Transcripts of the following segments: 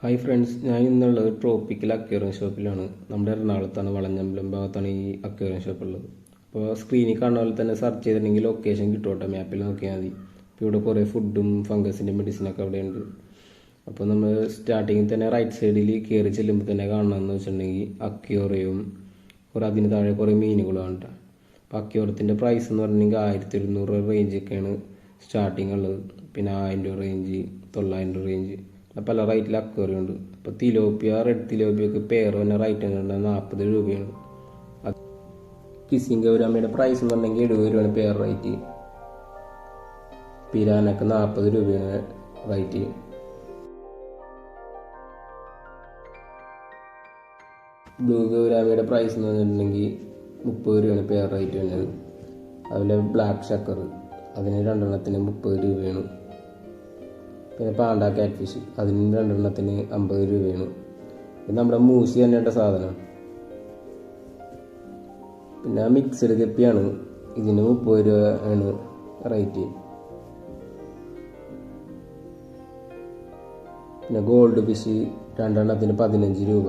Hi friends ഞാൻ ഇന്നുള്ളത് tropical aquarium ഷോപ്പിലാണ് നമ്മുടെ എറണാകുളത്താണ് വളഞ്ഞമ്പലം ഭാഗത്താണ് ഈ അക്വേറിയം ഷോപ്പ് ഉള്ളത് അപ്പോൾ സ്ക്രീനിൽ കാണുന്ന പോലെ തന്നെ സെർച്ച് ചെയ്തിട്ടുണ്ടെങ്കിൽ ലൊക്കേഷൻ കിട്ടും മാപ്പിൽ നോക്കിയാൽ മതി. ഇപ്പോൾ ഇവിടെ കുറേ ഫുഡും ഫംഗസിന്റെ മെഡിസിനൊക്കെ അവിടെ ഉണ്ട്. അപ്പോൾ നമ്മൾ സ്റ്റാർട്ടിങ്ങിൽ തന്നെ റൈറ്റ് സൈഡിൽ കയറി ചെല്ലുമ്പോൾ തന്നെ കാണണമെന്ന് വെച്ചിട്ടുണ്ടെങ്കിൽ അക്യോറിയവും കുറേ അതിന് താഴെ കുറേ മീനുകളും കേട്ടോ. അപ്പോൾ അക്യോറത്തിന്റെ പ്രൈസ് എന്ന് പറഞ്ഞിട്ടുണ്ടെങ്കിൽ ആയിരത്തി ഒരുന്നൂറ് റേഞ്ചൊക്കെയാണ് സ്റ്റാർട്ടിങ് ഉള്ളത്. പിന്നെ ആയിരം രൂപ റേഞ്ച് തൊള്ളായിരം രൂപ റേഞ്ച് പല റേറ്റിൽ അക്വേറിയം ഉണ്ട് അപ്പോൾ തിലോപ്പിയ റെഡ് തിലോപ്പിയൊക്കെ പെയർ തന്നെ റേറ്റ് ഉണ്ട് നാൽപ്പത് രൂപയാണ്. കിസിങ് ഗൗരാമയുടെ പ്രൈസ് എന്ന് പറഞ്ഞെങ്കിൽ എഴുപത് രൂപയാണ് പേർ റേറ്റ് പിരാനൊക്കെ നാൽപ്പത് രൂപയാണ് റേറ്റ് ബ്ലൂ ഗൗരാമിയുടെ പ്രൈസ് എന്ന് പറഞ്ഞിട്ടുണ്ടെങ്കിൽ മുപ്പത് രൂപയാണ് പേർ റേറ്റ് വരുന്നത് അതുപോലെ ബ്ലാക്ക് ഷക്കർ അതിന് രണ്ടെണ്ണത്തിന് മുപ്പത് രൂപയാണ്. പിന്നെ പാണ്ട കാറ്റ് ഫിഷ് അതിന് രണ്ടെണ്ണത്തിന് അമ്പത് രൂപയാണ്. പിന്നെ നമ്മുടെ മൂസി തന്നെയുടെ സാധനം. പിന്നെ ആ മിക്സഡ് കപ്പിയാണ്. ഇതിന് മുപ്പത് രൂപ ആണ് റേറ്റ് പിന്നെ ഗോൾഡ് ഫിഷ് രണ്ടെണ്ണത്തിന് പതിനഞ്ച് രൂപ.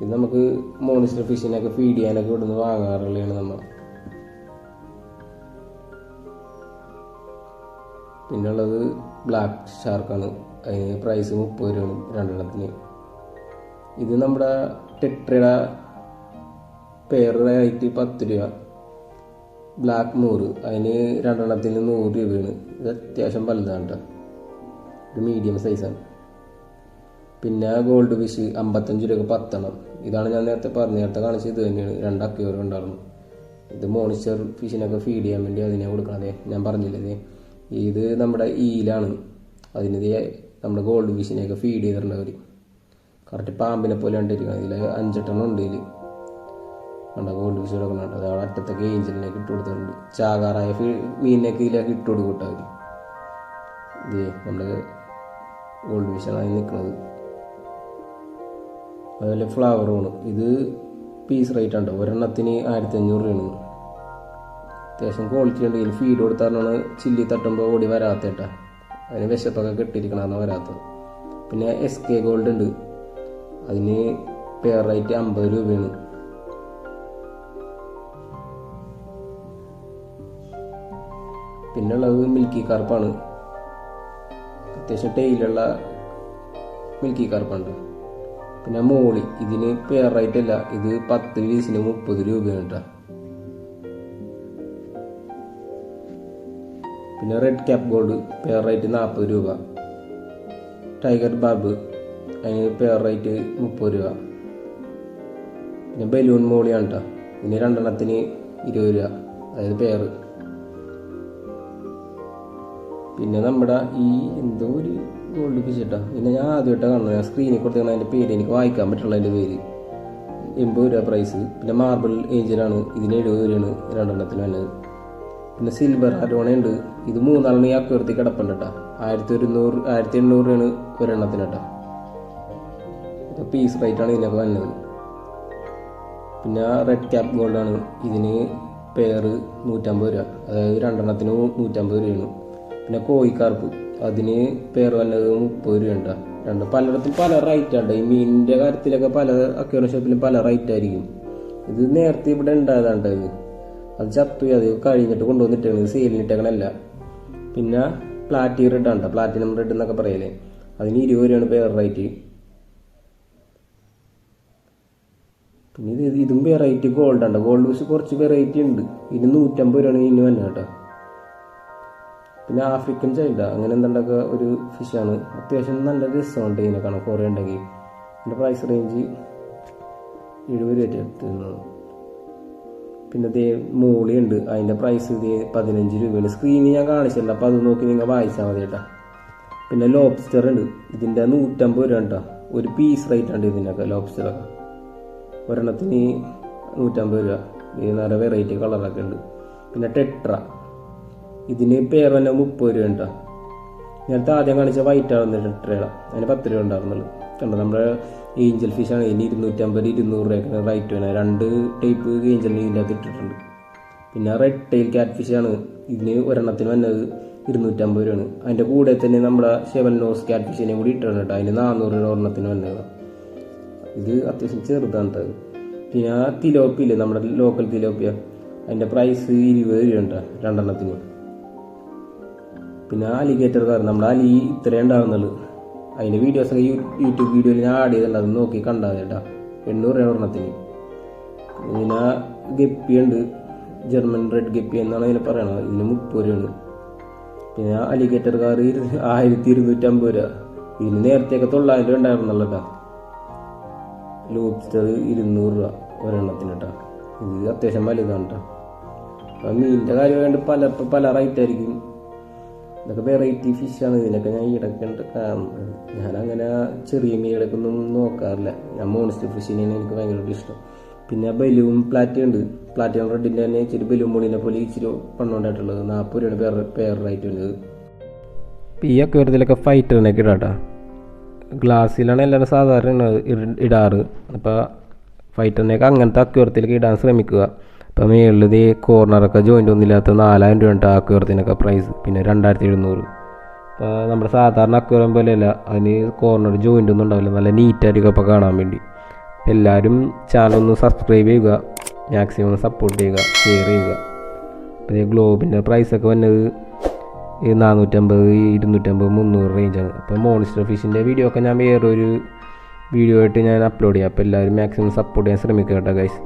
ഇത് നമുക്ക് മോണിസ്റ്റർ ഫിഷിനൊക്കെ ഫീഡ് ചെയ്യാനൊക്കെ ഇവിടുന്ന് വാങ്ങാറുള്ളതാണ് നമ്മൾ പിന്നെ ഉള്ളത് ബ്ലാക്ക് ഷാർക്കാണ് അതിന് പ്രൈസ് മുപ്പത് രൂപയാണ് രണ്ടെണ്ണത്തിന്. ഇത് നമ്മുടെ ടെട്രയുടെ പേറായിട്ട് പത്ത് രൂപ. ബ്ലാക്ക് നൂറ്. അതിന് രണ്ടെണ്ണത്തിന് നൂറ് രൂപയാണ്. ഇത് അത്യാവശ്യം വലുതാണ് കേട്ടോ ഒരു മീഡിയം സൈസാണ് പിന്നെ ഗോൾഡ് ഫിഷ് അമ്പത്തഞ്ച് രൂപ പത്തെണ്ണം. ഇതാണ് ഞാൻ നേരത്തെ പറഞ്ഞ നേരത്തെ കാണിച്ചത് ഇത് തന്നെയാണ്. രണ്ട് ഉണ്ടായിരുന്നു. ഇത് മോണിസ്റ്റർ ഫിഷിനൊക്കെ ഫീഡ് ചെയ്യാൻ വേണ്ടി അതിനെ കൊടുക്കണതേ. ഞാൻ പറഞ്ഞില്ലേ ഇത് നമ്മുടെ ഈലാണ്. അതിന് നമ്മുടെ ഗോൾഡ് ഫിഷിനെയൊക്കെ ഫീഡ് ചെയ്തിട്ടുണ്ട് അവർ കറക്റ്റ് പാമ്പിനെ പോലെ കണ്ടിരിക്കുന്നത് ഇതിൽ അഞ്ചെട്ടെണ്ണം ഉണ്ട് ഇതിൽ കണ്ട? ഗോൾഡ് ഫിഷ് കൊടുക്കുന്നുണ്ട് അത് അവിടെ അറ്റത്തൊക്കെ ഏഞ്ചലിനൊക്കെ ഇട്ട് കൊടുത്തിട്ടുണ്ട്. ചാകാറായ ഫീ മീനിനൊക്കെ ഇതിലൊക്കെ ഇട്ട് കൊടുക്കും അവർ ഇത് നമ്മുടെ ഗോൾഡ് ഫിഷാണ് അതിൽ നിൽക്കുന്നത് അതുപോലെ ഫ്ലവറുമാണ് ഇത് പീസ് റേറ്റ് ഉണ്ട് ഒരെണ്ണത്തിന് ആയിരത്തി അഞ്ഞൂറ് രൂപയാണ്. അത്യാവശ്യം ക്വാളിറ്റി ഉണ്ട് ഇതിന് ഫീഡ് കൊടുത്താലാണ് ചില്ലി തട്ടുമ്പോൾ ഓടി വരാത്ത കേട്ടാ അതിന് വിശപ്പൊക്കെ കെട്ടിയിരിക്കണമെന്ന് വരാത്തത്. പിന്നെ എസ് കെ ഗോൾഡ് ഉണ്ട്. അതിന് പെയർ റേറ്റ് അമ്പത് രൂപയാണ്. പിന്നെ ഉള്ളത് മിൽക്കി കാർപ്പാണ് അത്യാവശ്യം ടൈലുള്ള മിൽക്കി കാർപ്പുണ്ട് പിന്നെ മോളി. ഇതിന് പെയർ റേറ്റ് അല്ല ഇത് പത്ത് പീസിന് മുപ്പത് രൂപയാണ് കേട്ടോ പിന്നെ red cap gold pair rate നാൽപ്പത് രൂപ. ടൈഗർ ബാബ് അതിന് പെയർ റേറ്റ് മുപ്പത് രൂപ. പിന്നെ ബലൂൺ മോളിയാണ് കേട്ടോ ഇതിന് രണ്ടെണ്ണത്തിന് ഇരുപത് രൂപ. അതായത് പെയർ പിന്നെ നമ്മുടെ ഈ എന്തോ ഒരു ഗോൾഡ് പിച്ചിട്ടാ പിന്നെ ഞാൻ ആദ്യമായിട്ടാണ് കാണുന്നത്. ഞാൻ സ്ക്രീനിൽ കൊടുത്തേക്കണ അതിന്റെ പേര് എനിക്ക് വായിക്കാൻ പറ്റുള്ള അതിന്റെ പേര്. എൺപത് രൂപ പ്രൈസ് പിന്നെ മാർബിൾ ഏഞ്ചലാണ് ഇതിന് എഴുപത് രൂപയാണ് രണ്ടെണ്ണത്തിന് വന്നത്. പിന്നെ സിൽവർ ഉണ്ട്. ഇത് മൂന്നാളിന് ഈ അക്വർത്തി കിടപ്പുണ്ട് കേട്ടോ ആയിരത്തി ഒരുന്നൂറ് ആയിരത്തി എണ്ണൂറ് രൂപയാണ് ഒരെണ്ണത്തിന് കേട്ടോ ഇത് പീസ് റേറ്റ് ആണ് ഇതിനൊക്കെ വന്നത്. പിന്നെ റെഡ് ക്യാപ്പ് ഗോൾഡാണ് ഇതിന് പെയർ നൂറ്റമ്പത് രൂപ. അതായത് രണ്ടെണ്ണത്തിന് നൂറ്റമ്പത് രൂപയാണ്. പിന്നെ കോഴിക്കാർപ്പ് അതിന് പേർ വന്നത് മുപ്പത് രൂപ ഉണ്ടാ രണ്ട് പലയിടത്തും പല റേറ്റ് ഉണ്ട് ഈ മീനിന്റെ കാര്യത്തിലൊക്കെ പല അക്വേറിയം ഷോപ്പിലും പല റേറ്റ് ആയിരിക്കും. ഇത് നേരത്തെ ഇവിടെ ഉണ്ടായതാണ് ഇത്. അത് ചത്തു അത് കഴിഞ്ഞിട്ട് കൊണ്ടുവന്നിട്ടാണ് സെയിലിനിട്ടേക്കണല്ല പിന്നെ പ്ലാറ്റി റെഡ് ആണ് പ്ലാറ്റിനം റെഡ് എന്നൊക്കെ പറയലേ. അതിന് ഇരുപത് രൂപയാണ് പേർ റേറ്റ് പിന്നെ ഇത് ഇതും വെറൈറ്റി ഗോൾഡ് ഉണ്ട് ഗോൾഡ് വെച്ച് കുറച്ച് വെറൈറ്റി ഉണ്ട്. ഇതിന് നൂറ്റമ്പത് രൂപയാണ് ഇതിന് വന്നത് കേട്ടോ പിന്നെ ആഫ്രിക്കൻ ചൈൽഡ് അങ്ങനെ എന്തുണ്ടൊക്കെ ഒരു ഫിഷാണ് അത്യാവശ്യം നല്ല രസമുണ്ട് ഇതിനെ കാണാൻ കുറേ ഉണ്ടെങ്കിൽ. എന്റെ പ്രൈസ് റേഞ്ച് എഴുപത് രൂപ എടുത്തിരുന്നത് പിന്നെ ദേ മൂളിയുണ്ട്. അതിന്റെ പ്രൈസ് ദേ പതിനഞ്ച് രൂപയാണ്. സ്ക്രീനിൽ ഞാൻ കാണിച്ചിട്ടുണ്ട്. അപ്പോൾ അത് നോക്കി നിങ്ങൾ വായിച്ചാൽ മതി കേട്ടോ. പിന്നെ ലോബ്സ്റ്റർ ഉണ്ട്. ഇതിന്റെ നൂറ്റമ്പത് രൂപ കേട്ടോ ഒരു പീസ് റേറ്റ് ഉണ്ട് ഇതിനൊക്കെ ലോബ്സ്റ്ററൊക്കെ ഒരെണ്ണത്തിന് നൂറ്റമ്പത് രൂപ. ഇത് നല്ല വെറൈറ്റി കളറൊക്കെ ഉണ്ട്. പിന്നെ ടെട്ര ഇതിന് പേർ തന്നെ മുപ്പത് രൂപ ഉണ്ടോ? നേരത്തെ ആദ്യം കാണിച്ച വൈറ്റ് ആണ് ടെട്രയുടെ അതിന് പത്ത് രൂപ ഉണ്ടാകുന്നുള്ളൂ കണ്ടോ? നമ്മുടെ ഏഞ്ചൽ ഫിഷാണ് ഇതിന് ഇരുന്നൂറ്റമ്പത് ഇരുന്നൂറ് രൂപയൊക്കെ റൈറ്റ് വേണം. രണ്ട് ടൈപ്പ് ഏഞ്ചലിന് ഇതിന്റെ അകത്ത് ഇട്ടിട്ടുണ്ട്. പിന്നെ റെഡ് ടൈൽ ക്യാറ്റ് ഫിഷാണ് ഇതിന് ഒരെണ്ണത്തിന് വന്നത് ഇരുന്നൂറ്റമ്പത് രൂപയാണ്. അതിന്റെ കൂടെ തന്നെ നമ്മുടെ ഷെവൻ നോസ് ക്യാറ്റ് ഫിഷിനെ കൂടി ഇട്ടിട്ടുണ്ട് അതിന് നാനൂറ് രൂപ ഒരെണ്ണത്തിന് വന്നത്. ഇത് അത്യാവശ്യം ചെറുതാണ് പിന്നെ ആ തിലോപ്പിയില്ലേ? നമ്മുടെ ലോക്കൽ തിലോപ്പിയ. അതിന്റെ പ്രൈസ് ഇരുപത് രൂപ ഉണ്ടോ രണ്ടെണ്ണത്തിന്. പിന്നെ ആ അലിഗേറ്റർ കാർ നമ്മുടെ അലി ഇത്രയും ഉണ്ടാകുന്നുള്ളൂ അതിന്റെ വീഡിയോസൊക്കെ യൂട്യൂബ് വീഡിയോയിൽ ഞാൻ ആഡ് ചെയ്തിട്ടുണ്ട്. അത് നോക്കി കണ്ടാൽ കേട്ടാ. എണ്ണൂറ് രൂപ ഒരെണ്ണത്തിന്. പിന്നെ ഗപ്പി ഉണ്ട്. ജർമ്മൻ റെഡ് ഗപ്പി എന്നാണ് അതിനെ പറയണത്. ഇതിന് മുപ്പത് രൂപയാണ്. പിന്നെ ആ അലിഗേറ്റർ കാർ ആയിരത്തി ഇരുന്നൂറ്റമ്പത് രൂപ. ഇതിന് നേരത്തെയൊക്കെ തൊള്ളായിരം രൂപ ഉണ്ടായിരുന്നല്ലോ കേട്ടോ. ലോബ്സ്റ്റർ ഇരുന്നൂറ് രൂപ ഒരെണ്ണത്തിന് കേട്ടോ. ഇത് അത്യാവശ്യം വലുതാണ് കേട്ടോ. അപ്പം മീനിന്റെ കാര്യം വേണ്ടി പല പല റേറ്റ് ആയിരിക്കും. ഇതൊക്കെ വെറൈറ്റി ഫിഷാണ് ഇതിനൊക്കെ ഞാൻ ഈടക്കുണ്ട് ഞാൻ അങ്ങനെ ചെറിയ മീനുകളൊക്കെ ഒന്നും നോക്കാറില്ല. ഞാൻ മോണിസ്റ്റർ ഫിഷിനെയാണ് എനിക്ക് ഭയങ്കരമായിട്ട് ഇഷ്ടം. പിന്നെ ബലൂൺ പ്ലാറ്റി ഉണ്ട്. പ്ലാറ്റിനം റെഡിന്റെ തന്നെ ഇച്ചിരി ബലൂൺ പൊളിനെ പോലെ ഇച്ചിരി പണ്ണുണ്ടായിട്ടുള്ളത് നാൽപ്പത് രൂപയാണ് പേർ പേർ റേറ്റ് വരുന്നത് ഈ അക്വരത്തിലൊക്കെ ഫൈറ്ററിനൊക്കെ ഇടാട്ടാ. ഗ്ലാസ്സിലാണ് എല്ലാവരും സാധാരണ ഇട- ഇടാറ്. അപ്പോൾ ഫൈറ്ററിനെയൊക്കെ അങ്ങനത്തെ അക്വരത്തിലേക്ക് ഇടാൻ ശ്രമിക്കുക. അപ്പോൾ മേളിൽ ഇതേ കോർണറൊക്കെ ജോയിന്റ് ഒന്നുമില്ലാത്ത നാലായിരം രൂപ ഉണ്ട് അക്വരത്തിനൊക്കെ പ്രൈസ് പിന്നെ രണ്ടായിരത്തി എഴുന്നൂറ്. ഇപ്പോൾ നമ്മുടെ സാധാരണ അക്വരം പോലെയല്ല അതിന് കോർണർ ജോയിന്റ് ഒന്നും ഉണ്ടാവില്ല. നല്ല നീറ്റായിരിക്കും അപ്പോൾ കാണാൻ വേണ്ടി. എല്ലാവരും ചാനൽ ഒന്ന് സബ്സ്ക്രൈബ് ചെയ്യുക. മാക്സിമം സപ്പോർട്ട് ചെയ്യുക. ഷെയർ ചെയ്യുക. അപ്പോൾ ഈ ഗ്ലോബിന്റെ പ്രൈസൊക്കെ വന്നത് ഈ നാനൂറ്റമ്പത് ഇരുന്നൂറ്റമ്പത് മുന്നൂറ് റേഞ്ചാണ് അപ്പോൾ മോണിസ്റ്റർ ഫിഷിന്റെ വീഡിയോ ഒക്കെ ഞാൻ വേറൊരു വീഡിയോ ആയിട്ട് ഞാൻ അപ്ലോഡ് ചെയ്യാം. അപ്പോൾ എല്ലാവരും മാക്സിമം സപ്പോർട്ട് ചെയ്യാൻ ശ്രമിക്കുക കേട്ടോ ഗൈസ്